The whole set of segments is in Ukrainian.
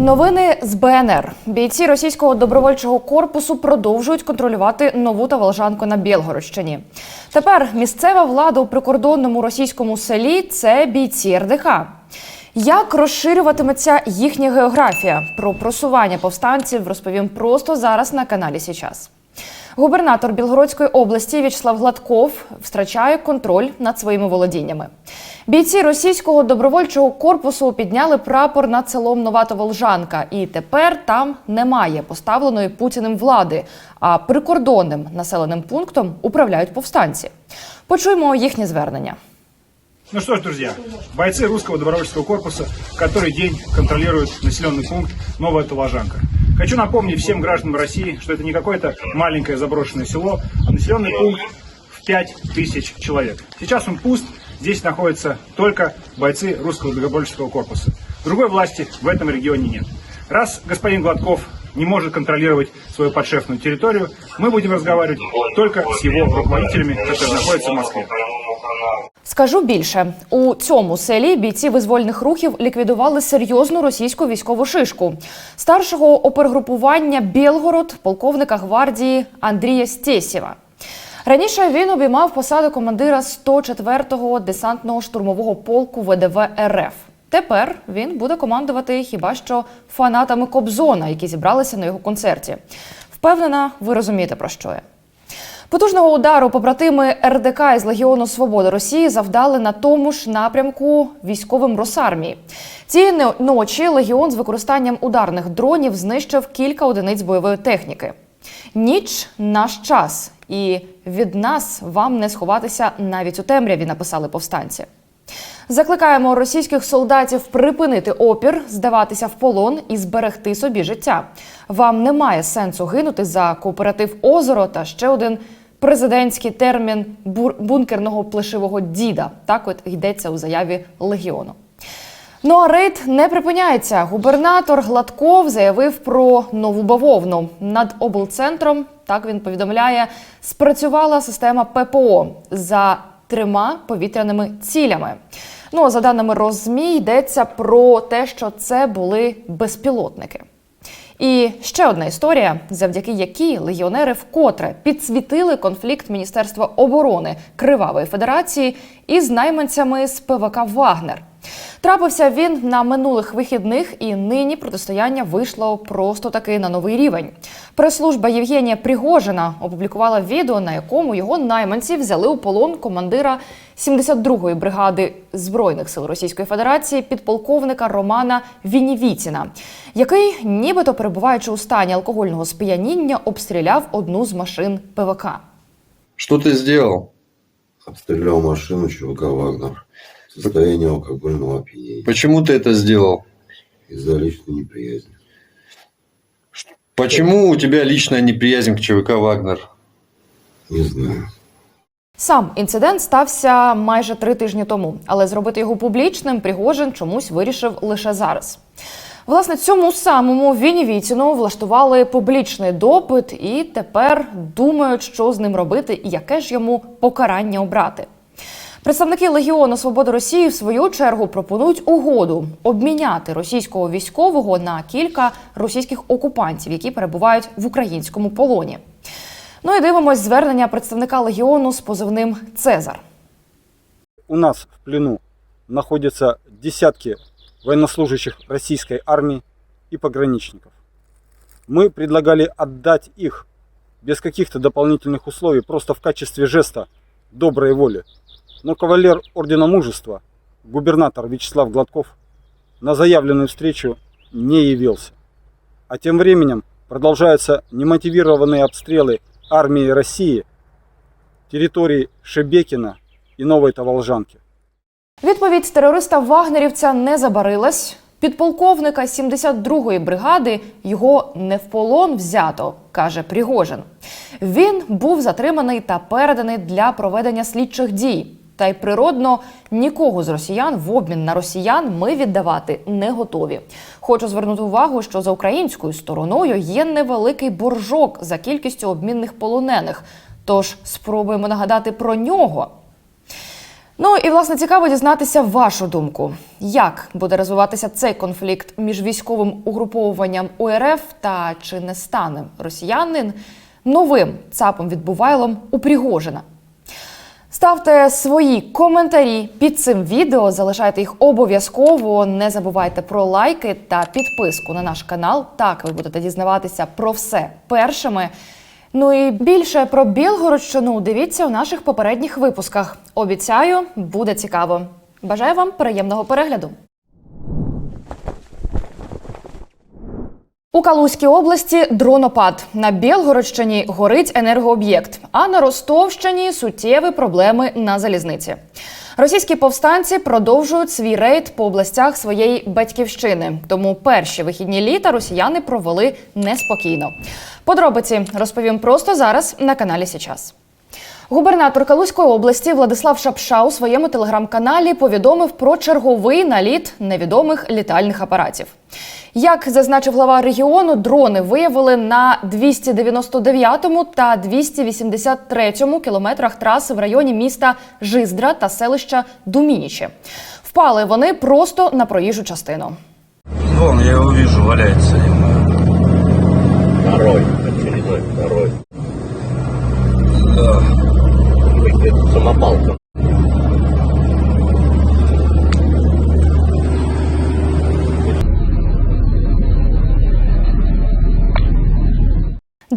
Новини з БНР. Бійці російського добровольчого корпусу продовжують контролювати нову Таволжанку на Білгородщині. Тепер місцева влада у прикордонному російському селі це бійці РДК. Як розширюватиметься їхня географія? Про просування повстанців розповім просто зараз на каналі Січас. Губернатор Білгородської області В'ячеслав Гладков втрачає контроль над своїми володіннями. Бійці російського добровольчого корпусу підняли прапор над селом Нова Волжанка, і тепер там немає поставленої путіним влади, а прикордонним населеним пунктом управляють повстанці. Почуємо їхнє звернення. Ну что ж, друзья, бойцы русского добровольческого корпуса который день контролируют населенный пункт Новая Туложанка. Хочу напомнить всем гражданам России, что это не какое-то маленькое заброшенное село, а населенный пункт в 5 тысяч человек. Сейчас он пуст, здесь находятся только бойцы русского добровольческого корпуса. Другой власти в этом регионе нет. Раз господин Гладков не может контролировать свою подшефную территорию, мы будем разговаривать только с его руководителями, которые находятся в Москве. Скажу більше, у цьому селі бійці визвольних рухів ліквідували серйозну російську військову шишку старшого опергрупування Білгород, полковника гвардії Андрія Стєсєва. Раніше він обіймав посаду командира 104-го десантного штурмового полку ВДВ РФ. Тепер він буде командувати хіба що фанатами Кобзона, які зібралися на його концерті. Впевнена, ви розумієте про що я. Потужного удару побратими РДК із Легіону Свободи Росії завдали на тому ж напрямку військовим Росармії. Цієї ночі легіон з використанням ударних дронів знищив кілька одиниць бойової техніки. Ніч наш час, і від нас вам не сховатися навіть у темряві, написали повстанці. Закликаємо російських солдатів припинити опір, здаватися в полон і зберегти собі життя. Вам немає сенсу гинути за кооператив озеро та ще один президентський термін бункерного плешивого діда. Так от йдеться у заяві легіону. Ну а рейд не припиняється. Губернатор Гладков заявив про нову бавовну над облцентром. Так він повідомляє, спрацювала система ППО за трьома повітряними цілями. Ну за даними Розмі, йдеться про те, що це були безпілотники. І ще одна історія, завдяки якій легіонери вкотре підсвітили конфлікт Міністерства оборони Кривавої Федерації із найманцями з ПВК Вагнер. Трапився він на минулих вихідних, і нині протистояння вийшло просто таки на новий рівень. Прес-служба Євгенія Пригожина опублікувала відео, на якому його найманці взяли у полон командира 72-ї бригади збройних сил Російської Федерації підполковника Романа Вінівіціна, який, нібито перебуваючи у стані алкогольного сп'яніння, обстріляв одну з машин ПВК. Что ты сделал? Обстрелял машину ЧВК «Вагнер» в состоянии алкогольного опьянения Почему ты это сделал? из-за личной неприязни. Почему у тебя личная неприязнь к ЧВК «Вагнер»? Не знаю. Сам інцидент стався майже три тижні тому, але зробити його публічним Пригожин чомусь вирішив лише зараз. Власне, цьому самому Вінівіціну влаштували публічний допит і тепер думають, що з ним робити і яке ж йому покарання обрати. Представники Легіону Свободи Росії в свою чергу пропонують угоду обміняти російського військового на кілька російських окупантів, які перебувають в українському полоні. Ну і дивимось звернення представника легіону з позивним Цезар. у нас в плену находятся десятки военнослужащих российской армии и пограничников. Мы предлагали отдать их без каких-то дополнительных условий, просто в качестве жеста доброй воли. Но кавалер Ордена Мужества, губернатор Вячеслав Гладков, на заявленную встречу не явился. А тем временем продолжаются немотивированные обстрелы армии России территории Шебекина и Новой Таволжанки. Відповідь терориста Вагнерівця не забарилась. Підполковника 72-ї бригади його не в полон взято, каже Пригожин. Він був затриманий та переданий для проведення слідчих дій. Та й природно нікого з росіян в обмін на росіян ми віддавати не готові. Хочу звернути увагу, що за українською стороною є невеликий боржок за кількістю обмінних полонених. Тож спробуємо нагадати про нього. Ну і власне цікаво дізнатися вашу думку. Як буде розвиватися цей конфлікт між військовим угруповуванням УРФ та чи не стане росіянин новим цапом відбувайлом у Пригожина? Ставте свої коментарі під цим відео, залишайте їх обов'язково. Не забувайте про лайки та підписку на наш канал. Так ви будете дізнаватися про все першими. Ну і більше про Білгородщину дивіться у наших попередніх випусках. Обіцяю, буде цікаво. Бажаю вам приємного перегляду. У Калузькій області дронопад. На Білгородщині горить енергооб'єкт, а на Ростовщині суттєві проблеми на залізниці. Російські повстанці продовжують свій рейд по областях своєї батьківщини. Тому перші вихідні літа росіяни провели неспокійно. Подробиці розповім просто зараз на каналі Січас. Губернатор Калузької області Владислав Шапша у своєму телеграм-каналі повідомив про черговий наліт невідомих літальних апаратів. Як зазначив глава регіону, дрони виявили на 299 та 283 кілометрах траси в районі міста Жиздра та селища Думінічі. Впали вони просто на проїжджу частину. Вон, я его вижу, валяется.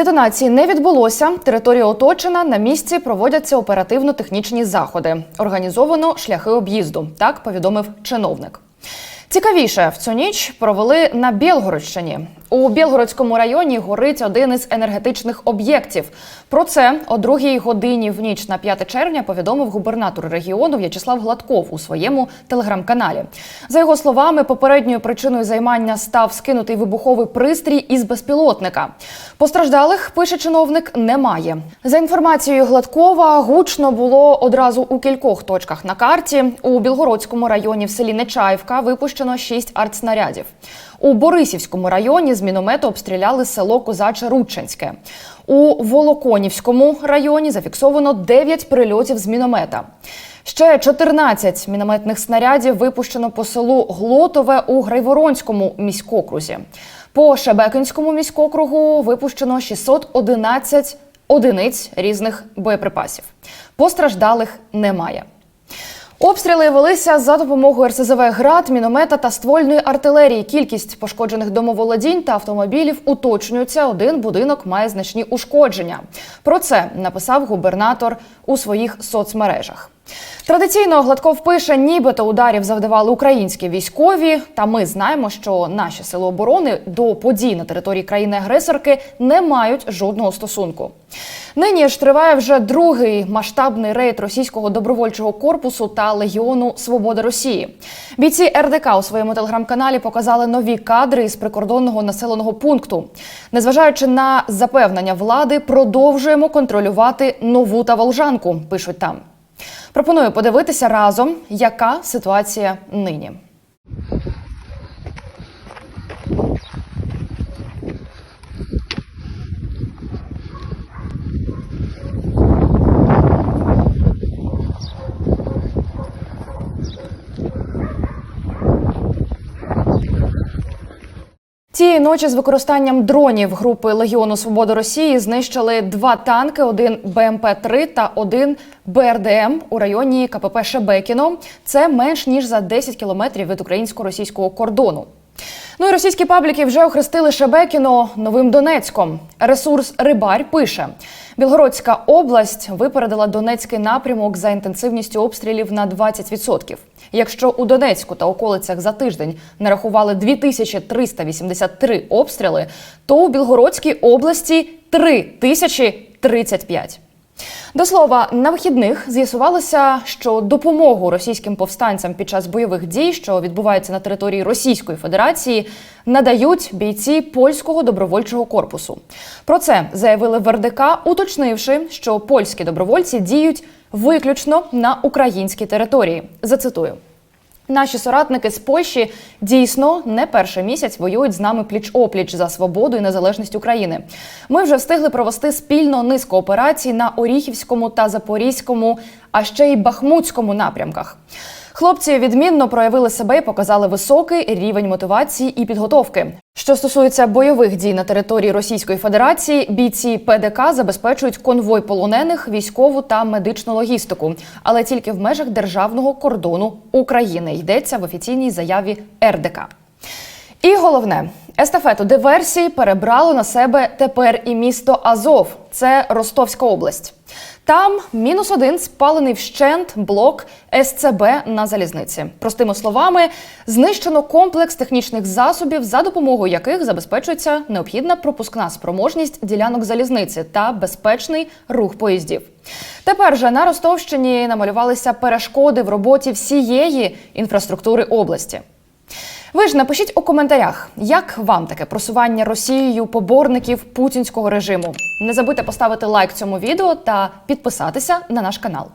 Детонації не відбулося. Територія оточена. На місці проводяться оперативно-технічні заходи. Організовано шляхи об'їзду. Так повідомив чиновник. Цікавіше в цю ніч провели на Білгородщині. У Білгородському районі горить один із енергетичних об'єктів. Про це о другій годині в ніч на 5 червня повідомив губернатор регіону В'ячеслав Гладков у своєму телеграм-каналі. За його словами, попередньою причиною займання став скинутий вибуховий пристрій із безпілотника. Постраждалих пише чиновник немає. За інформацією Гладкова, гучно було одразу у кількох точках на карті. У Білгородському районі в селі Нечаївка випущено шість артснарядів. У Борисівському районі з міномету обстріляли село Козаче Рудченське. У Волоконівському районі зафіксовано 9 прильотів з міномета. Ще 14 мінометних снарядів випущено по селу Глотове у Грайворонському міськокрузі. По Шебекинському міськокругу випущено 611 одиниць різних боєприпасів. Постраждалих немає. Обстріли велися за допомогою РСЗВ град, міномета та ствольної артилерії. Кількість пошкоджених домоволодінь та автомобілів уточнюється. Один будинок має значні ушкодження. Про це написав губернатор у своїх соцмережах. Традиційно Гладков пише, нібито ударів завдавали українські військові. Та ми знаємо, що наші сили оборони до подій на території країни-агресорки не мають жодного стосунку. Нині ж триває вже другий масштабний рейд російського добровольчого корпусу та легіону Свобода Росії. Бійці РДК у своєму телеграм-каналі показали нові кадри із прикордонного населеного пункту. Незважаючи на запевнення влади, продовжуємо контролювати нову та волжанку. Пишуть там. Пропоную подивитися разом, яка ситуація нині. Цієї ночі з використанням дронів групи Легіону Свободи Росії знищили два танки: один БМП-3 та один БРДМ у районі КПП Шебекіно. Це менш ніж за 10 кілометрів від українсько-російського кордону. Ну і російські пабліки вже охрестили Шебекіно новим Донецьком. Ресурс Рибарь пише: Білгородська область випередила Донецький напрямок за інтенсивністю обстрілів на 20%. Якщо у Донецьку та околицях за тиждень нарахували 2383 обстріли, то у Білгородській області 3035. До слова, на вихідних з'ясувалося, що допомогу російським повстанцям під час бойових дій, що відбуваються на території Російської Федерації, надають бійці польського добровольчого корпусу. Про це заявили в РДК, уточнивши, що польські добровольці діють виключно на українській території. Зацитую. Наші соратники з Польщі дійсно не перший місяць воюють з нами пліч опліч за свободу і незалежність України. Ми вже встигли провести спільно низку операцій на Оріхівському та Запорізькому, а ще й Бахмутському напрямках. Хлопці відмінно проявили себе і показали високий рівень мотивації і підготовки. Що стосується бойових дій на території Російської Федерації, бійці ПДК забезпечують конвой полонених, військову та медичну логістику, але тільки в межах державного кордону України йдеться в офіційній заяві РДК. І головне, естафету диверсії перебрало на себе тепер і місто Азов. Це Ростовська область. Там мінус один спалений вщент блок СЦБ на залізниці. Простими словами, знищено комплекс технічних засобів, за допомогою яких забезпечується необхідна пропускна спроможність ділянок залізниці та безпечний рух поїздів. Тепер же на Ростовщині намалювалися перешкоди в роботі всієї інфраструктури області. Ви ж напишіть у коментарях, як вам таке просування Росією поборників путінського режиму. Не забудьте поставити лайк цьому відео та підписатися на наш канал.